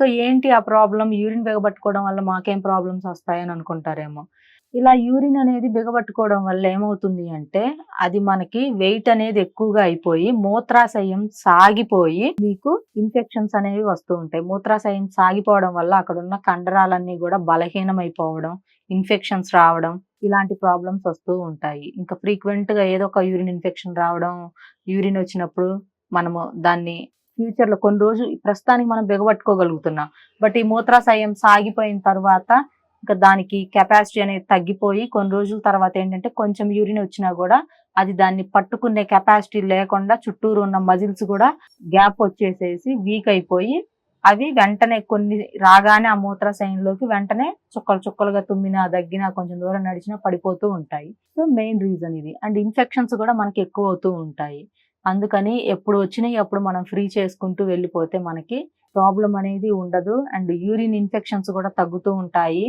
So ఏంటి ఆ problem? Urine బిగబట్టుకోవడం వల్ల మాకేం ప్రాబ్లమ్స్ వస్తాయని అనుకుంటారేమో. ఇలా యూరిన్ అనేది బిగబట్టుకోవడం వల్ల ఏమవుతుంది అంటే అది మనకి వెయిట్ అనేది ఎక్కువగా అయిపోయి మూత్రాశయం సాగిపోయి మీకు ఇన్ఫెక్షన్స్ అనేవి వస్తూ ఉంటాయి. మూత్రాశయం సాగిపోవడం వల్ల అక్కడ ఉన్న కండరాలన్నీ కూడా బలహీనమైపోవడం ఇన్ఫెక్షన్స్ రావడం ఇలాంటి ప్రాబ్లమ్స్ వస్తూ ఉంటాయి. ఇంకా ఫ్రీక్వెంట్గా ఏదో ఒక యూరిన్ ఇన్ఫెక్షన్ రావడం యూరిన్ వచ్చినప్పుడు మనము దాన్ని ఫ్యూచర్లో కొన్ని రోజులు ప్రస్తుతానికి మనం బిగబట్టుకోగలుగుతున్నాం. బట్ ఈ మూత్రాశయం సాగిపోయిన తర్వాత ఇంకా దానికి కెపాసిటీ అనేది తగ్గిపోయి కొన్ని రోజుల తర్వాత ఏంటంటే కొంచెం యూరిన్ వచ్చినా కూడా అది దాన్ని పట్టుకునే కెపాసిటీ లేకుండా చుట్టూరు ఉన్న మజిల్స్ కూడా గ్యాప్ వచ్చేసేసి వీక్ అయిపోయి అవి వెంటనే కొన్ని రాగానే ఆ మూత్రాశయంలోకి వెంటనే చుక్కలు చుక్కలుగా తుమ్మినా దగ్గినా కొంచెం దూరం నడిచినా పడిపోతూ ఉంటాయి. సో మెయిన్ రీజన్ ఇది. అండ్ ఇన్ఫెక్షన్స్ కూడా మనకి ఎక్కువ అవుతూ ఉంటాయి. అందుకని ఎప్పుడు వచ్చినాయి అప్పుడు మనం ఫ్రీ చేసుకుంటూ వెళ్ళిపోతే మనకి ప్రాబ్లం అనేది ఉండదు. అండ్ యూరిన్ ఇన్ఫెక్షన్స్ కూడా తగ్గుతూ ఉంటాయి.